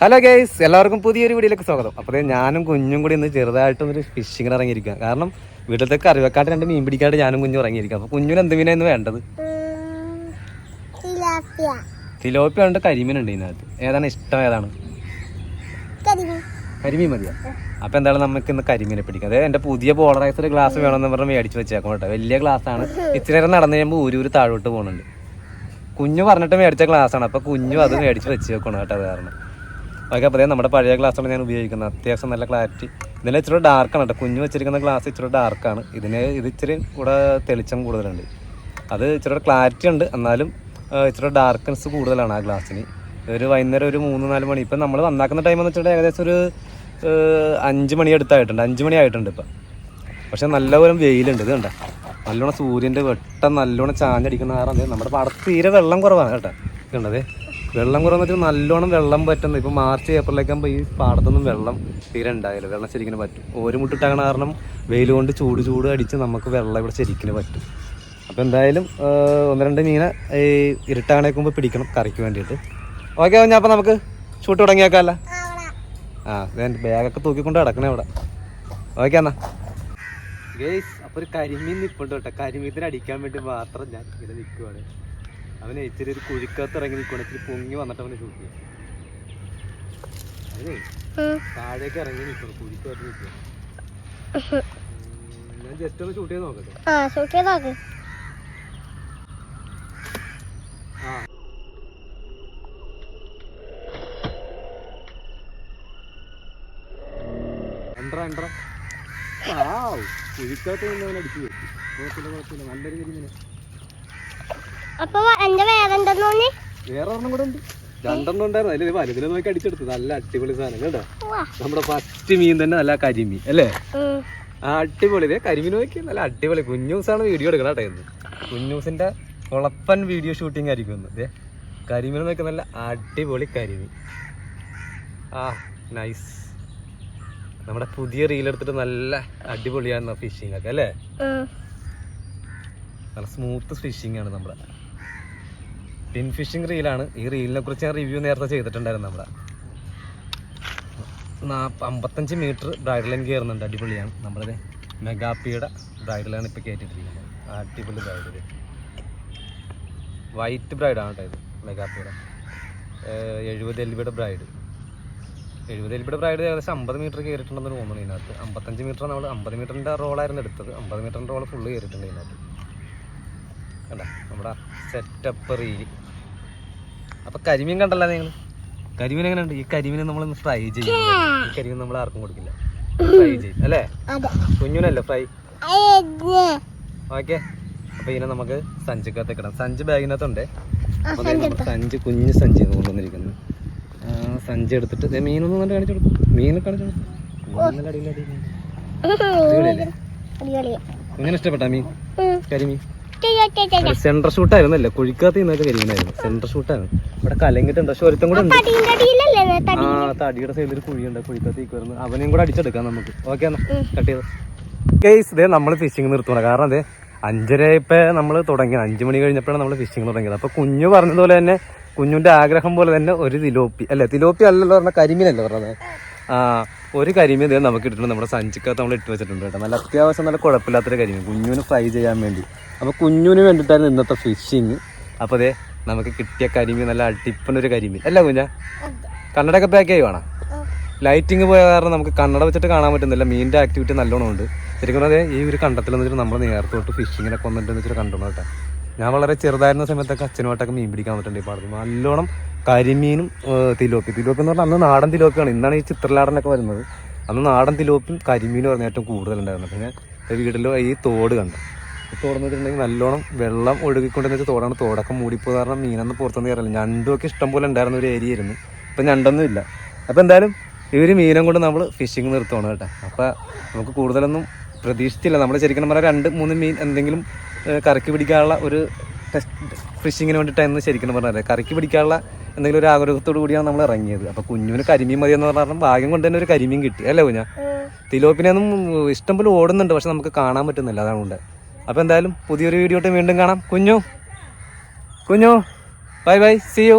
Hello guys എല്ലാവർക്കും പുതിയൊരു വീഡിയോയിലേക്ക് സ്വാഗതം. അപ്പോൾ ഞാനും കുഞ്ഞും കൂടി ഇന്ന് ചെറുതായിട്ടൊന്നൊരു ഫിഷിങ്ങിന് ഇറങ്ങിയിരിക്കുക കാരണം വീട്ടിലത്തെ കറിവെക്കാട്ട് രണ്ട് മീൻ പിടിക്കാണ്ട് ഞാനും കുഞ്ഞു ഇറങ്ങിയിരിക്കും അപ്പൊ കുഞ്ഞിന് എന്ത് മീനായിരുന്നു വേണ്ടത്? തിലാപ്പിയ ഉണ്ട് കരിമീൻ ഉണ്ട് ഇതിനകത്ത്. ഏതാണ് ഇഷ്ടം ഏതാണ്? കരിമീൻ. മതിയോ? അപ്പോൾ എന്താണ് നമുക്ക് ഇന്ന് കരിമീനെ പിടിക്കാം. അതായത് എന്റെ പുതിയ പോളറൈസർ ഗ്ലാസ് വേണമെന്ന് പറഞ്ഞ് മേടിച്ച് വെച്ചേക്കും കേട്ടോ. വലിയ ഗ്ലാസ് ആണ്. ഇച്ചിരി നേരം നടന്നു കഴിയുമ്പോൾ ഊരൂര് താഴോട്ട് പോകുന്നുണ്ട്. കുഞ്ഞു പറഞ്ഞിട്ട് മേടിച്ച ഗ്ലാസ് ആണ്. അപ്പോൾ കുഞ്ഞു അത് മേടിച്ച് വെച്ച് വെക്കണം കേട്ടോ അത് കാരണം. ഓക്കെ അപ്പോൾ നമ്മുടെ പഴയ ഗ്ലാസ്സാണ് ഞാൻ ഉപയോഗിക്കുന്നത് അത്യാവശ്യം നല്ല ക്ലാരിറ്റി ഇതിന് ഇച്ചിരി ഡാർക്കാണ് കേട്ടോ കുഞ്ഞു വെച്ചിരിക്കുന്ന ഗ്ലാസ് ഇച്ചിരി ഡാർക്കാണ് ഇതിന് ഇത് ഇച്ചിരി കൂടെ തെളിച്ചം കൂടുതലുണ്ട്. അത് ഇച്ചിരി ക്ലാരിറ്റി ഉണ്ട്. എന്നാലും ഇച്ചിരി ഡാർക്ക്നെസ് കൂടുതലാണ് ആ ഗ്ലാസ്സിന് ഒരു വൈകുന്നേരം ഒരു മൂന്ന് നാല് മണി. ഇപ്പം നമ്മൾ വന്നാക്കുന്ന ടൈം എന്ന് വെച്ചിട്ടുണ്ടെങ്കിൽ ഏകദേശം ഒരു അഞ്ച് മണി അടുത്തായിട്ടുണ്ട്. അഞ്ച് മണി ആയിട്ടുണ്ട് ഇപ്പം. പക്ഷെ നല്ലപോലെ വെയിലുണ്ട്. ഇത് കണ്ട? നല്ലോണം സൂര്യന്റെ വെട്ടം നല്ലോണം ചാഞ്ഞടിക്കുന്ന കാരണം നമ്മുടെ പാടത്ത് തീരെ വെള്ളം കുറവാണ് കേട്ടോ. കണ്ടതേ വെള്ളം കുറവെന്ന് വെച്ചാൽ നല്ലോണം വെള്ളം പറ്റുന്നത് ഇപ്പം മാർച്ച് ഏപ്രിലേക്കാകുമ്പോൾ ഈ പാടത്തൊന്നും വെള്ളം തീരെ ഉണ്ടായില്ല വെള്ളം ശരിക്കും പറ്റും. ഒരു മുട്ടിട്ടാകണ കാരണം വെയിൽ കൊണ്ട് ചൂട് ചൂട് അടിച്ച് നമുക്ക് വെള്ളം ഇവിടെ ശരിക്കും പറ്റും. അപ്പോൾ എന്തായാലും ഒന്ന് രണ്ട് മീനെ ഈ ഇരുട്ടാണേക്കുമ്പോൾ പിടിക്കണം കറിക്ക് വേണ്ടിയിട്ട്. ഓക്കെ ഞാൻ അപ്പോൾ നമുക്ക് ഷൂട്ട് തുടങ്ങിയേക്കാമല്ല ആ എന്റെ ബാഗൊക്കെ തൂക്കിക്കൊണ്ട് കിടക്കണേ ഇവിടെ. ഓക്കെ എന്നാ. ഗേസ് അപ്പോൾ ഒരു കരിമീൻ നിൽപ്പുണ്ട് കേട്ടോ. കരിമീനത്തിന് അടിക്കാൻ വേണ്ടി മാത്രം ഞാൻ ഇങ്ങനെ നിൽക്കുവാണ് അവന് ഇച്ചിരി ഒരു കുഴിക്കകത്ത് ഇറങ്ങി നിൽക്കുവാണ് ഇച്ചിരി പൊങ്ങി വന്നിട്ട് അവനെ ഷൂട്ട് ചെയ്യാം. അവനെ താഴേക്ക് ഇറങ്ങി നിൽക്കണം കുഴിക്കകത്ത് നിൽക്കുക ഞാൻ ജസ്റ്റ് ഒന്ന് ഷൂട്ട് ചെയ്ത് നോക്കട്ടെ. ആ ഷൂട്ട് നോക്ക്. ആ. എൻട്ര എൻട്ര വാവ്. കുഴിക്കകത്ത് നിന്ന് അവൻ അടിച്ചു കയറ്റി. കുഴപ്പമില്ല കുഴപ്പമില്ല. നല്ലൊരു കരിമീനെ അപ്പൊ എന്റെ തോന്നി വേറെ ഒരെണ്ണം കൂടെ ഉണ്ട്. രണ്ടെണ്ണം ഉണ്ടായിരുന്നു. അതിൽ നോക്കി അടിച്ചെടുത്തു. നല്ല അടിപൊളി സാധനം കേട്ടോ? നമ്മുടെ ഫസ്റ്റ് മീൻ തന്നെ നല്ല കരിമീൻ അല്ലേ? ആ അടിപൊളി. ഇതേ കരിമീൻ നോക്കി. നല്ല അടിപൊളി. കുഞ്ഞൂസാണ് വീഡിയോ എടുക്കണം കേട്ടോ ഇന്ന് കുഞ്ഞൂസിന്റെ കുളപ്പൻ വീഡിയോ ഷൂട്ടിംഗ് ആയിരിക്കും ഇന്ന് ഇതേ കരിമീൻ നോക്കി നല്ല അടിപൊളി കരിമീൻ. ആ നൈസ് നമ്മുടെ പുതിയ റീൽ എടുത്തിട്ട് നല്ല അടിപൊളിയാണ് ഫിഷിംഗ് ഒക്കെ അല്ലേ? നല്ല സ്മൂത്ത് ഫിഷിംഗ് ആണ് നമ്മുടെ. പിൻ ഫിഷിംഗ് റീലാണ്. ഈ റീലിനെ കുറിച്ച് ഞാൻ റിവ്യൂ നേരത്തെ ചെയ്തിട്ടുണ്ടായിരുന്നു നമ്മുടെ അമ്പത്തഞ്ച് മീറ്റർ ബ്രൈഡ് ലൈൻ കയറുന്നുണ്ട് അടിപൊളിയാണ്. നമ്മളത് മെഗാപ്പിയുടെ ബ്രൈഡ് ലൈൻ ഇപ്പോൾ കയറ്റിട്ടിരിക്കുന്നത് അടിപൊളി ബ്രൈഡ് വൈറ്റ് ബ്രൈഡാണ് കേട്ടോ ഇത് മെഗാപ്പിയുടെ എഴുപത് എൽ ബിയുടെ ബ്രൈഡ് എഴുപത് എൽ ബിയുടെ ബ്രൈഡ് ഏകദേശം അമ്പത് മീറ്റർ കയറിയിട്ടുണ്ടെന്ന് തോന്നുന്നു ഇതിനകത്ത്. അമ്പത്തഞ്ച് മീറ്റർ നമ്മൾ അമ്പത് മീറ്ററിന്റെ റോളായിരുന്നു എടുത്തത്. അമ്പത് മീറ്ററിന്റെ റോൾ ഫുള്ള് കയറിയിട്ടുണ്ട് ഇതിനകത്ത്. കണ്ട നമ്മുടെ സെറ്റപ്പ് റീൽ അപ്പൊ കരിമീൻ കണ്ടല്ലോ നിങ്ങൾ കരിമീൻ എങ്ങനെയുണ്ട് ഈ കരിമീൻ നമ്മൾ ഫ്രൈ ചെയ്യും ഈ കരിമീൻ നമ്മൾ ആർക്കും കൊടുക്കില്ല ഫ്രൈ ചെയ്യും അല്ലേ കുഞ്ഞുനല്ലേ ഫ്രൈ ഓക്കെ അപ്പൊ ഇതിനെ നമുക്ക് സഞ്ചിക്കകത്ത് ഇടാം സഞ്ചി ബാഗിനകത്തുണ്ട് സഞ്ച് കുഞ്ഞ് സഞ്ചി കൊണ്ടുവന്നിരിക്കുന്നു സഞ്ചി എടുത്തിട്ട് മീനൊന്നും നല്ല കാണിച്ചു കൊടുക്കും മീനെ കാണിച്ചു കൊടുക്കും ഇങ്ങനെ ഇഷ്ടപ്പെട്ടാ മീൻ കരിമീൻ. Central shoot ആയിരുന്നല്ലേ? കുഴിക്കാത്ത നിന്നൊക്കെ കരിമീനായിരുന്നു സെൻട്രൽ ഷൂട്ടാണ് ഇവിടെ കലങ്ങിട്ടുണ്ട് പക്ഷെ ഒരുത്തം കൂടെ ഉണ്ട്. ആ തടിയുടെ സൈഡിൽ ഒരു കുഴിയുണ്ട്. കുഴിക്കാത്ത വരുന്നു. അവനെയും കൂടെ അടിച്ചെടുക്കാം നമുക്ക്. ഓക്കെ എന്നാ. കട്ട് ചെയ്ത്. കേസ് ഇതേ നമ്മൾ ഫിഷിംഗ് നിർത്തണം കാരണം അതെ അഞ്ചര ഇപ്പൊ നമ്മൾ തുടങ്ങിയത്. അഞ്ച് മണി കഴിഞ്ഞപ്പോഴാണ് നമ്മൾ ഫിഷിംഗ് തുടങ്ങിയത്. അപ്പൊ കുഞ്ഞു പറഞ്ഞതുപോലെ തന്നെ കുഞ്ഞുന്റെ ആഗ്രഹം പോലെ തന്നെ ഒരു തിലോപ്പി. അല്ലേ തിലോപ്പി അല്ലല്ലോ പറഞ്ഞ കരിമീനല്ലേ പറഞ്ഞത്? ആ ഒരു കരിമീൻ നമുക്ക് ഇട്ടിട്ടുണ്ട് നമ്മുടെ സഞ്ചിക്കകത്ത് നമ്മൾ ഇട്ട് വെച്ചിട്ടുണ്ട് കേട്ടോ. നല്ല അത്യാവശ്യം നല്ല കുഴപ്പമില്ലാത്തൊരു കരിമീൻ. കുഞ്ഞുവിന് ഫ്രൈ ചെയ്യാൻ വേണ്ടി. അപ്പോൾ കുഞ്ഞുവിന് വേണ്ടിയിട്ടായിരുന്നു ഇന്നത്തെ ഫിഷിങ് അപ്പോൾ അതെ നമുക്ക് കിട്ടിയ കരിമീൻ നല്ല അടിപ്പനൊരു കരിമീൻ. അല്ല കുഞ്ഞ? കണ്ണടയൊക്കെ പാക്ക് ചെയ്യുവാണോ? ലൈറ്റിംഗ് പോയ കാരണം നമുക്ക് കണ്ണട വെച്ചിട്ട് കാണാൻ പറ്റുന്നില്ല. മീനിന്റെ ആക്ടിവിറ്റി നല്ലോണം ഉണ്ട്. ശരിക്കും പറഞ്ഞാൽ ഈ ഒരു കണ്ടത്തിൽ വെച്ചിട്ട് നമ്മൾ നേരത്തോട്ട് ഫിഷിങ്ങിനൊക്കെ വന്നിട്ടുണ്ടെന്ന് വെച്ചിട്ട് കണ്ടോണം കേട്ടോ. ഞാൻ വളരെ ചെറുതായിരുന്ന സമയത്തൊക്കെ അച്ഛനുമായിട്ടൊക്കെ മീൻ പിടിക്കാൻ പറ്റുന്നുണ്ട് ഈ പാടത്ത്. നല്ലോണം കരിമീനും തിലോപ്പി തിലോപ്പി എന്ന് പറഞ്ഞാൽ അന്ന് നാടൻ തിലോപ്പിയാണ് ഇന്നാണ് ഈ ചിത്രലാടനൊക്കെ വരുന്നത്. അന്ന് നാടൻ തിലോപ്പിയും കരിമീനും പറഞ്ഞ ഏറ്റവും കൂടുതലുണ്ടായിരുന്നു പിന്നെ വീട്ടിൽ ഈ തോട് കണ്ടു. വെച്ചിട്ടുണ്ടെങ്കിൽ നല്ലോണം വെള്ളം ഒഴുകിക്കൊണ്ടെന്ന് വെച്ചാൽ തോടാണ്. തോടൊക്കെ മൂടിപ്പോ കാരണം മീനൊന്ന് പുറത്തൊന്നും കയറില്ല. ഞണ്ടുമൊക്കെ ഇഷ്ടം പോലെ ഉണ്ടായിരുന്ന ഒരു ഏരിയ ആയിരുന്നു. ഇപ്പം ഞണ്ടൊന്നും ഇല്ല. അപ്പോൾ എന്തായാലും ഈ ഒരു മീനം കൊണ്ട് നമ്മൾ ഫിഷിങ് നിർത്തുകയാണ് കേട്ടോ. അപ്പോൾ നമുക്ക് കൂടുതലൊന്നും പ്രതീക്ഷിച്ചില്ല. നമ്മൾ ശരിക്കും പറഞ്ഞാൽ രണ്ട് മൂന്ന് മീൻ എന്തെങ്കിലും കറക്കി പിടിക്കാനുള്ള ഒരു ടെസ്റ്റ് ഫിഷിങ്ങിന് വേണ്ടിയിട്ടായിരുന്നു ശരിക്കും പറഞ്ഞത് കറക്കി പിടിക്കാനുള്ള എന്തെങ്കിലും ഒരു ആഗ്രഹത്തോടു കൂടിയാണ് നമ്മൾ ഇറങ്ങിയത്. അപ്പോൾ കുഞ്ഞുവിന് കരിമീൻ മതി എന്ന് പറഞ്ഞാൽ ഭാഗ്യം കൊണ്ട് തന്നെ ഒരു കരിമീൻ കിട്ടി. അല്ലേ കുഞ്ഞ? തിലോപ്പിനൊന്നും ഇഷ്ടംപോലെ ഓടുന്നുണ്ട് പക്ഷെ നമുക്ക് കാണാൻ പറ്റുന്നില്ല. അതാണ് കൊണ്ട്. അപ്പോൾ എന്തായാലും പുതിയൊരു വീഡിയോ വീണ്ടും കാണാം. കുഞ്ഞു കുഞ്ഞു ബൈ ബൈ സി യു